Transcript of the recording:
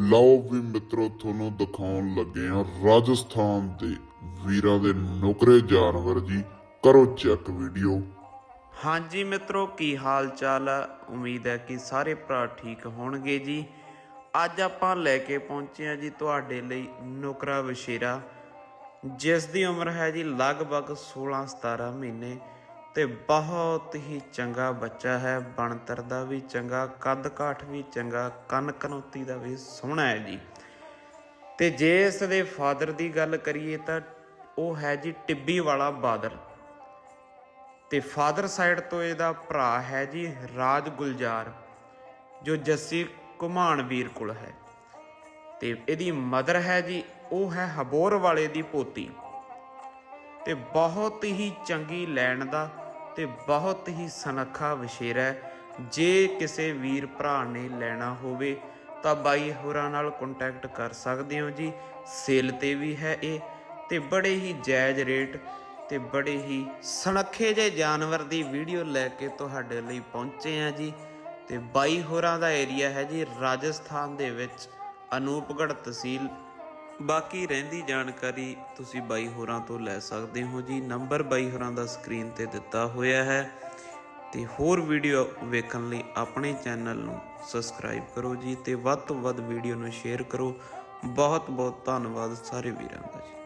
ਲਓ ਵੀ ਮਿੱਤਰੋ, ਤੁਹਾਨੂੰ ਦਿਖਾਉਣ ਲੱਗੇ ਆ ਰਾਜਸਥਾਨ ਦੇ ਵੀਰਾਂ ਦੇ ਨੁਕਰੇ ਜਾਨਵਰ ਜੀ। ਕਰੋ ਚੈੱਕ ਵੀਡੀਓ ਹਾਂਜੀ ਮਿੱਤਰੋ, ਕੀ ਹਾਲ ਚਾਲ ਹੈ ਉਮੀਦ ਹੈ ਕਿ ਸਾਰੇ ਭਰਾ ਠੀਕ ਹੋਣਗੇ ਜੀ। ਅੱਜ ਆਪਾਂ ਲੈ ਕੇ ਪਹੁੰਚੇ ਹਾਂ ਜੀ ਤੁਹਾਡੇ ਲਈ ਨੁਕਰਾ ਵਸ਼ੇਰਾ ਜਿਸ ਦੀ ਉਮਰ ਹੈ ਜੀ ਲਗਭਗ 16 17 ਮਹੀਨੇ। ਤੇ ਬਹੁਤ ਹੀ ਚੰਗਾ ਬੱਚਾ ਹੈ, ਬਣਤਰ ਦਾ ਵੀ ਚੰਗਾ ਕੱਦ ਕਾਠ ਵੀ ਚੰਗਾ, ਕੰਨ ਕਨੌਤੀ ਦਾ ਵੀ ਸੋਹਣਾ ਹੈ ਜੀ। ਤੇ ਜੇ ਇਸ ਦੇ ਫਾਦਰ ਦੀ ਗੱਲ ਕਰੀਏ ਤਾਂ ਉਹ ਹੈ ਜੀ ਟਿੱਬੀ ਵਾਲਾ ਬਾਦਲ। ਤੇ ਫਾਦਰ ਸਾਈਡ ਤੋਂ ਇਹਦਾ ਭਰਾ ਹੈ ਜੀ ਰਾਜ ਗੁਲਜ਼ਾਰ, ਜੋ ਜੱਸੀ ਘੁਮਾਣ ਵੀਰ ਕੋਲ ਹੈ। ਤੇ ਇਹਦੀ ਮਦਰ ਹੈ ਜੀ, ਉਹ ਹੈ ਹਬੋਰ ਵਾਲੇ ਦੀ ਪੋਤੀ। ਤੇ ਬਹੁਤ ਹੀ ਚੰਗੀ ਲੈਣ ਦਾ ਤੇ ਬਹੁਤ ਹੀ ਸਨੱਖਾ ਵਸ਼ੇਰਾ ਜੇ ਕਿਸੇ ਵੀਰ ਭਰਾ ਨੇ ਲੈਣਾ ਹੋਵੇ ਤਾਂ ਬਾਈ ਹੋਰਾਂ ਨਾਲ ਕੰਟੈਕਟ ਕਰ ਸਕਦੇ ਹੋ ਜੀ। ਸੇਲ ਤੇ ਵੀ ਹੈ ਇਹ ਤੇ ਬੜੇ ਹੀ ਜਾਇਜ਼ ਰੇਟ ਤੇ ਬੜੇ ਹੀ ਸਨੱਖੇ ਜੇ ਜਾਨਵਰ ਦੀ ਵੀਡੀਓ ਲੈ ਕੇ ਤੁਹਾਡੇ ਲਈ ਪਹੁੰਚੇ ਆ ਜੀ। ਤੇ ਬਾਈ ਹੋਰਾਂ ਦਾ ਏਰੀਆ ਹੈ ਜੀ ਰਾਜਸਥਾਨ ਦੇ ਵਿੱਚ ਅਨੂਪਗੜ੍ਹ ਤਹਿਸੀਲ ਬਾਕੀ ਰਹਿੰਦੀ ਜਾਣਕਾਰੀ ਤੁਸੀਂ ਬਾਈ ਹੋਰਾਂ ਤੋਂ ਲੈ ਸਕਦੇ ਹੋ ਜੀ। ਨੰਬਰ ਬਾਈ ਹੋਰਾਂ ਦਾ ਸਕਰੀਨ ਤੇ ਦਿੱਤਾ ਹੋਇਆ ਹੈ। ਤੇ ਹੋਰ ਵੀਡੀਓ ਵੇਖਣ ਲਈ ਆਪਣੇ ਚੈਨਲ ਨੂੰ ਸਬਸਕ੍ਰਾਈਬ ਕਰੋ ਜੀ ਤੇ ਵੱਧ ਤੋਂ ਵੱਧ ਵੀਡੀਓ ਨੂੰ ਸ਼ੇਅਰ ਕਰੋ। ਬਹੁਤ ਬਹੁਤ ਧੰਨਵਾਦ ਸਾਰੇ ਵੀਰਾਂ ਦਾ ਜੀ।